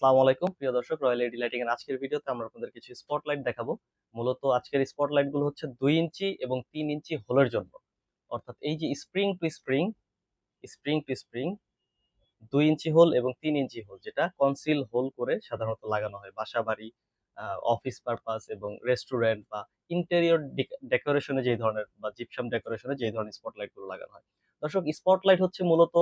আসসালামু আলাইকুম। প্রিয় দর্শক রয়্যাল এডি লাইটিং এর আজকের ভিডিওতে আমরা আপনাদের কিছু স্পটলাইট দেখাবো। মূলত আজকের স্পটলাইটগুলো হচ্ছে ইঞ্চি এবং ইঞ্চি হোলের জন্য। অর্থাৎ এই যে spring to spring spring to spring inch hole এবং তিন ইঞ্চি হোল, যেটা কনসিল হোল করে সাধারণত লাগানো হয়। বাসা বাড়ি অফিস পারপাস এবং রেস্টুরেন্ট বা ইন্টেরিয়র ডেকোরেশনে যেই ধরনের বা জিপসাম ডেকোরেশনে যেই ধরনের স্পটলাইটগুলো লাগানো হয়। দর্শক স্পটলাইট হচ্ছে মূলত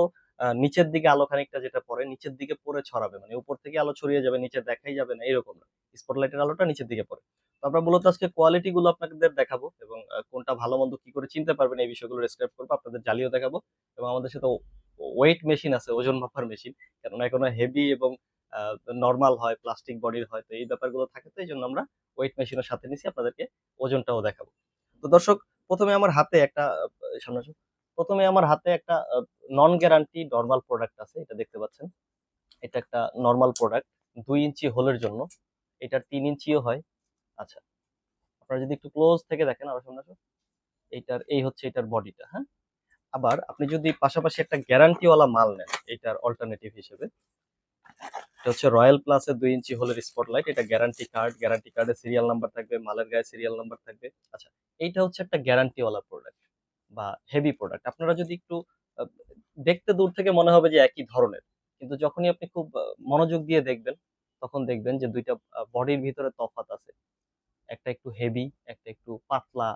নিচের দিকে আলো খানিকটা যেটা পড়ে, নিচের দিকে পড়ে ছড়াবে। মানে উপর থেকে আলো ছড়িয়ে যাবে, নিচে দেখাই যাবে না, এরকম না। স্পটলাইটের আলোটা নিচের দিকে পড়ে। তো আমরা মূলত আজকে কোয়ালিটি গুলো আপনাদের দেখাবো এবং কোনটা ভালো মন্দ কি করে চিনতে পারবেন এই বিষয়গুলো ডিসক্রাইব করব, আপনাদের জ্বালিয়েও দেখাবো এবং আমাদের সাথে ওয়েট মেশিন আছে, ওজন মাপার মেশিন কেননা এখন হেভি এবং নর্মাল হয় প্লাস্টিক বডির হয়, তো এই ব্যাপারগুলো থাকে তো এই জন্য আমরা ওয়েট মেশিনের সাথে নিছি, আপনাদেরকে ওজনটাও দেখাবো। তো দর্শক, প্রথমে আমার হাতে একটা সামনে। প্রথমে আমার হাতে একটা নন গ্যারান্টি নর্মাল প্রোডাক্ট আছে, এটা দেখতে পাচ্ছেন। এটা একটা নর্মাল প্রোডাক্ট দুই ইঞ্চি হোলের জন্য। এটার তিন ইঞ্চিও হয়। আচ্ছা আপনারা যদি একটু ক্লোজ থেকে দেখেন আমার সামনে এইটার এই হচ্ছে এটার বডিটা হ্যাঁ? আবার আপনি যদি পাশাপাশি একটা গ্যারান্টিওয়ালা মাল নেন, এটার অল্টারনেটিভ হিসেবে, এটা হচ্ছে রয়্যাল প্লাসের দুই ইঞ্চি হোলের স্পটলাইট এটা গ্যারান্টি কার্ড গ্যারান্টি কার্ডের সিরিয়াল নাম্বার থাকবে, মালের গায়ে সিরিয়াল নাম্বার থাকবে। আচ্ছা এইটা হচ্ছে একটা গ্যারান্টিওয়ালা প্রোডাক্ট বা হেভি প্রোডাক্ট আপনারা যদি একটু দেখতে দূর থেকে মনে হবে যে একই ধরনের। কিন্তু যখনই আপনি খুব মনোযোগ দিয়ে দেখবেন, তখন দেখবেন যে দুইটা বডির ভিতরে তফাৎ আছে। একটা একটু হেভি একটা একটু পাতলা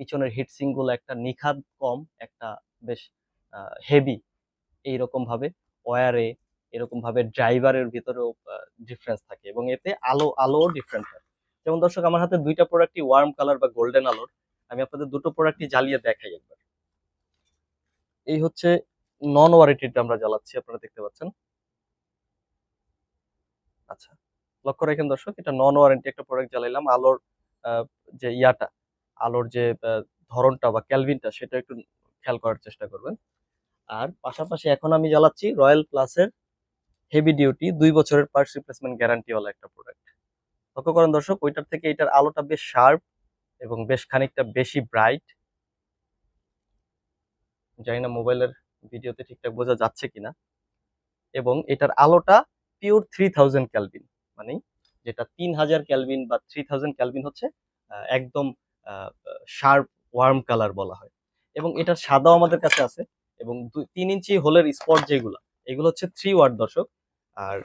পিছনের হিটসিংগুলো একটা নিখাদ কম, একটা বেশ হেভি এইরকম ভাবে ওয়ারে এরকম ভাবে ড্রাইভারের ভিতরেও ডিফারেন্স থাকে এবং এতে আলো আলো ডিফারেন্ট হয়। যেমন দর্শক, আমার হাতে দুইটা প্রোডাক্টই ওয়ার্ম কালার বা গোল্ডেন আলোর। আমি আপনাদের দুটো প্রোডাক্টই জ্বালিয়ে দেখাই একবার। এই হচ্ছে নন ওয়ারেন্টিটা আমরা জ্বালাচ্ছি, আপনারা দেখতে পাচ্ছেন। আচ্ছা লক্ষ্য রাখেন দর্শক, এটা নন ওয়ারেন্টি একটা প্রোডাক্ট জ্বালাইলাম। আলোর যে ইয়াটা, আলোর যে ধরনটা বা ক্যালভিনটা সেটা একটু খেয়াল করার চেষ্টা করবেন। আর পাশাপাশি এখন আমি জ্বালাচ্ছি রয়্যাল প্লাসের হেভি ডিউটি দুই বছরের পার্টস রিপ্লেসমেন্ট গ্যারান্টিওয়ালা একটা প্রোডাক্ট লক্ষ্য করেন দর্শক, ওইটার থেকে এটার আলোটা বেশ শার্প এবং বেশ খানিকটা বেশি ব্রাইট জানি না মোবাইলের ভিডিওতে ঠিকঠাক বোঝা যাচ্ছে কিনা। এবং এটার আলোটা পিওর থ্রি থাউজেন্ড ক্যালভিন মানে যেটা তিন হাজার ক্যালভিন বা থ্রি থাউজেন্ড ক্যালভিন হচ্ছে একদম শার্প ওয়ার্ম কালার বলা হয়। এবং এটার সাদাও আমাদের কাছে আছে এবং তিন ইঞ্চি হোলের স্পট যেগুলো, এগুলো হচ্ছে থ্রি ওয়াট দর্শক। আর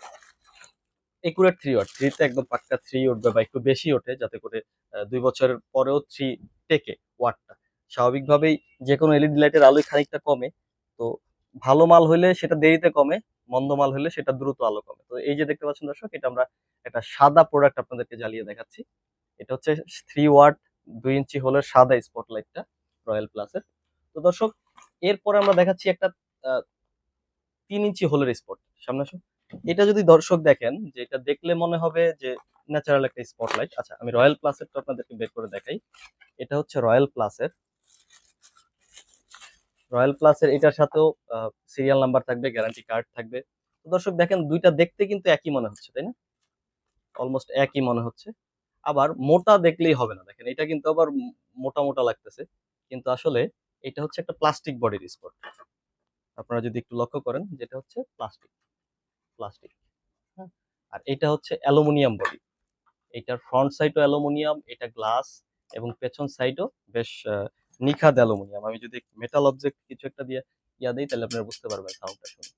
একুরেট থ্রি ওয়াট থ্রিতে একদম পাক্কা থ্রি উঠবে বা একটু বেশি ওঠে যাতে করে দুই বছরের পরেও থ্রি টেকে ওয়াটটা স্বাভাবিকভাবেই যে কোনো এলইডি লাইটের আলোই খানিকটা কমে, তো ভালো মাল হলে সেটা দেরিতে কমে, মন্দ মাল হলে সেটা দ্রুত আলো কমে। তো এই যে দেখতে পাচ্ছেন দর্শক, এটা আমরা একটা সাদা প্রোডাক্ট আপনাদেরকে জ্বালিয়ে দেখাচ্ছি। এটা হচ্ছে থ্রি ওয়াট দুই ইঞ্চি হলে সাদা স্পটলাইটটা রয়্যাল প্লাসের তো দর্শক, এরপরে আমরা দেখাচ্ছি একটা তিন ইঞ্চি হোলের স্পট সামনে আসুন। এটা যদি দর্শক দেখেন, যে এটা দেখলে মনে হবে যে ন্যাচারাল একটা স্পটলাইট আচ্ছা আমি রয়্যাল প্লাসের তো আপনাদেরকে বের করে দেখাই। এটা হচ্ছে রয়্যাল প্লাসের রয়্যাল প্লাসের এটার সাথেও সিরিয়াল নাম্বার থাকবে গ্যারান্টি কার্ড থাকবে। দর্শক দেখেন, দুইটা দেখতে কিন্তু একই মনে হচ্ছে, তাই না? অলমোস্ট একই মনে হচ্ছে। আবার মোটা দেখলেই হবে না। দেখেন, এটা কিন্তু আবার মোটা মোটা লাগতেছে। কিন্তু আসলে এটা হচ্ছে একটা প্লাস্টিক বডির স্পট আপনারা যদি একটু লক্ষ্য করেন, যেটা হচ্ছে প্লাস্টিক প্লাস্টিক হ্যাঁ? আর এটা হচ্ছে অ্যালুমিনিয়াম বডি। এটার ফ্রন্ট সাইডও অ্যালুমিনিয়াম, এটা গ্লাস এবং পেছন সাইডও বেশ নিখাদ অ্যালুমিনিয়াম। আমি যদি মেটাল অবজেক্ট কিছু একটা দিয়ে ইয়া দিই, তাহলে আপনারা বুঝতে পারবেন সাউন্ডটা শুনে।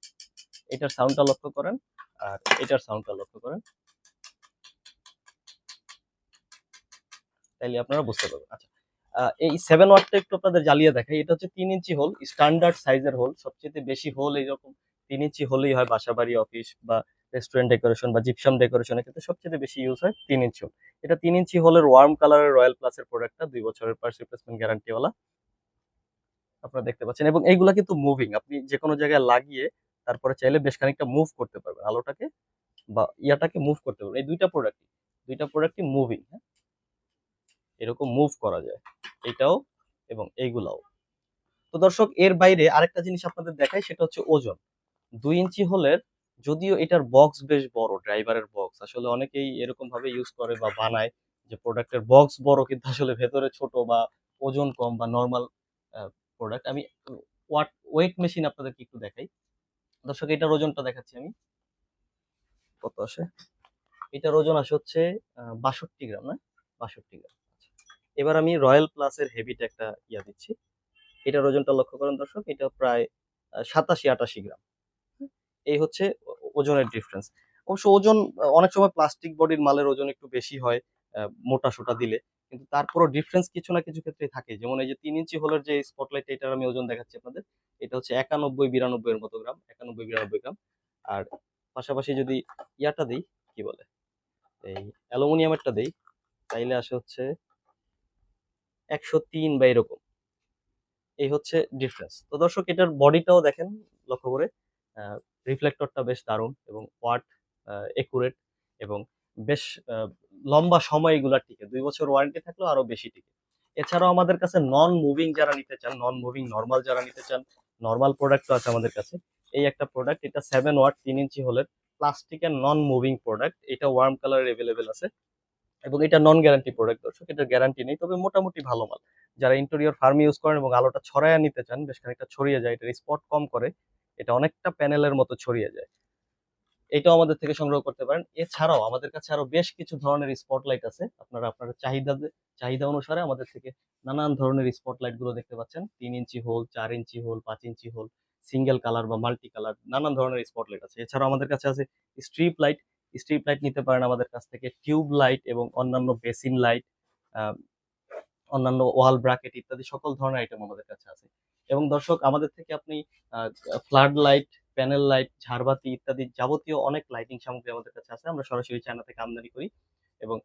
এটার সাউন্ডটা লক্ষ্য করেন, আর এটার সাউন্ডটা লক্ষ্য করেন। তাইলে আপনারা বুঝতে পারবেন। আচ্ছা এই সেভেন ওয়াটটা একটু আপনাদের জ্বালিয়ে দেখাই। এটা হচ্ছে তিন ইঞ্চি হোল স্ট্যান্ডার্ড সাইজের হোল সবচেয়ে বেশি হোল এইরকম তিন ইঞ্চি হলেই হয় বাসা বাড়ি অফিস বা রেস্টুরেন্ট ডেকোরেশন বা জিপসাম ডেকোরেশনের ক্ষেত্রে সবচেয়ে বেশি ইউজ হয় তিন ইঞ্চি হোল। এটা তিন ইঞ্চি হোলের ওয়ার্ম কালারের রয়্যাল প্লাসের প্রোডাক্টটা দুই বছরের পার্স রিপ্লেসমেন্ট গ্যারান্টিওয়ালা আপনারা দেখতে পাচ্ছেন এবং এইগুলা কিন্তু মুভিং আপনি যে কোনো জায়গায় লাগিয়ে তারপরে চাইলে বেশ খানিকটা মুভ করতে পারবেন, আলোটাকে বা ইয়াটাকে মুভ করতে পারবেন। এই দুইটা প্রোডাক্ট দুইটা প্রোডাক্টই মুভিং হ্যাঁ? এরকম মুভ করা যায়, এটাও এবং এইগুলাও। তো দর্শক, এর বাইরে আরেকটা জিনিস আপনাদের দেখাই, সেটা হচ্ছে ওজন। দুই ইঞ্চি হোলের যদিও এটার বক্স বেশ বড় ড্রাইভারের বক্স আসলে অনেকেই এরকম ভাবে ইউজ করে বা বানায় যে প্রোডাক্টের বক্স বড় কিন্তু আসলে ভেতরে ছোট বা ওজন কম বা নর্মাল প্রোডাক্ট আমি ওয়াট ওয়েট মেশিন আপনাদেরকে একটু দেখাই। দর্শক, এটার ওজনটা দেখাচ্ছি আমি। কত আসে? এটার ওজন আসে হচ্ছে বাষট্টি গ্রাম, না? বাষট্টি গ্রাম। আচ্ছা। এবার আমি রয়্যাল প্লাসের হেভিটা একটা ইয়া দিচ্ছি। এটার ওজনটা লক্ষ্য করেন দর্শক, এটা প্রায় সাতাশি আটাশি গ্রাম। এই হচ্ছে ওজনের ডিফারেন্স অবশ্য ওজন অনেক সময় প্লাস্টিক বডির মালের ওজন একটু বেশি হয় মোটা সোটা দিলে। কিন্তু তারপরও ডিফারেন্স কিছু না কিছু ক্ষেত্রে থাকে। যেমন এই যে তিন ইঞ্চি হোলের যে স্পটলাইট এটার আমি ওজন দেখাচ্ছি আপনাদের, এটা হচ্ছে একানব্বই বিরানব্বই এর মতো গ্রাম, একানব্বই বিরানব্বই গ্রাম। আর পাশাপাশি যদি ইয়াটা দিই, কি বলে? এই অ্যালুমিনিয়ামেরটা দিই, তাইলে আসে হচ্ছে একশো তিন বা এরকম। এই হচ্ছে ডিফারেন্স তো দর্শক, এটার বডিটাও দেখেন লক্ষ্য করে রিফ্লেক্টরটা বেশ দারুণ এবং ওয়াট একুরেট এবং বেশ লম্বা সময় এগুলা টিকে। দুই বছর ওয়ারেন্টি থাকলেও আরও বেশি টিকে। এছাড়াও আমাদের কাছে নন মুভিং যারা নিতে চান নন মুভিং নর্মাল যারা নিতে চান নর্মাল প্রোডাক্টও আছে আমাদের কাছে, এই একটা প্রোডাক্ট এটা সেভেন ওয়াট তিন ইঞ্চি হলের প্লাস্টিকের নন মুভিং প্রোডাক্ট এটা ওয়ার্ম কালার এভেলেবেল আছে এবং এটা নন গ্যারান্টি প্রোডাক্ট দর্শক, এটার গ্যারান্টি নেই, তবে মোটামুটি ভালো মাল। যারা ইন্টেরিয়র ফার্ম ইউজ করেন এবং আলোটা ছড়ায় নিতে চান, বেশ খানিকটা ছড়িয়ে যায়, এটার স্পট কম করে এটা অনেকটা প্যানেলের মতো ছড়িয়ে যায়। এটাও আমাদের থেকে সংগ্রহ করতে পারেন। এছাড়াও আমাদের কাছে আরও বেশ কিছু ধরনের স্পটলাইট আছে। আপনারা, আপনার চাহিদা চাহিদা অনুসারে আমাদের থেকে নানান ধরনের স্পটলাইটগুলো দেখতে পাচ্ছেন। তিন ইঞ্চি হোল চার ইঞ্চি হোল পাঁচ ইঞ্চি হোল সিঙ্গেল কালার বা মাল্টি কালার নানান ধরনের স্পটলাইট আছে। এছাড়াও আমাদের কাছে আছে স্ট্রিপ লাইট স্ট্রিপ লাইট নিতে পারেন আমাদের কাছ থেকে। টিউব লাইট এবং অন্যান্য বেসিন লাইট অন্যান্য ওয়াল ব্র্যাকেট ইত্যাদি সকল ধরনের আইটেম আমাদের কাছে আছে। এবং দর্শক, আমাদের থেকে আপনি ফ্লাড লাইট প্যানেল লাইট ঝাড়বাতি ইত্যাদি যাবতীয় অনেক লাইটিং সামগ্রী আমাদের কাছে আছে। আমরা সরাসরি চায়না থেকে আমদানি করি এবং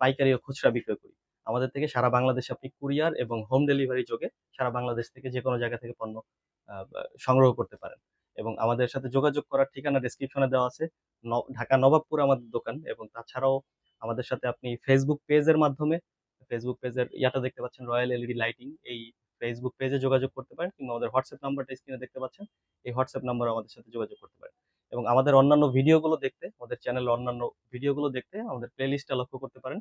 পাইকারি ও খুচরা বিক্রয় করি। আমাদের থেকে সারা বাংলাদেশে আপনি কুরিয়ার এবং হোম ডেলিভারি যোগে সারা বাংলাদেশ থেকে যে কোনো জায়গা থেকে পণ্য সংগ্রহ করতে পারেন। এবং আমাদের সাথে যোগাযোগ করার ঠিকানা ডেসক্রিপশনে দেওয়া আছে। ঢাকা নবাবপুর আমাদের দোকান এবং তাছাড়াও আমাদের সাথে আপনি ফেসবুক পেজের মাধ্যমে ফেসবুক পেজের ইয়াটা দেখতে পাচ্ছেন রয়্যাল এলইডি লাইটিং এই ফেসবুক পেজে যোগাযোগ করতে পারেন কিংবা আমাদের হোয়াটসঅ্যাপ নাম্বারটা স্ক্রিনে দেখতে পাচ্ছেন। এই হোয়াটসঅ্যাপ নাম্বারে আমাদের সাথে যোগাযোগ করতে পারেন। এবং আমাদের অন্যান্য ভিডিওগুলো দেখতে, আমাদের চ্যানেলের অন্যান্য ভিডিওগুলো দেখতে আমাদের প্লেলিস্টটা লক্ষ্য করতে পারেন,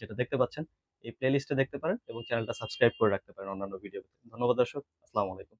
যেটা দেখতে পাচ্ছেন। এই প্লেলিস্টে দেখতে পারেন এবং চ্যানেলটা সাবস্ক্রাইব করে রাখতে পারেন অন্যান্য ভিডিও ধন্যবাদ দর্শক, আসসালামু আলাইকুম।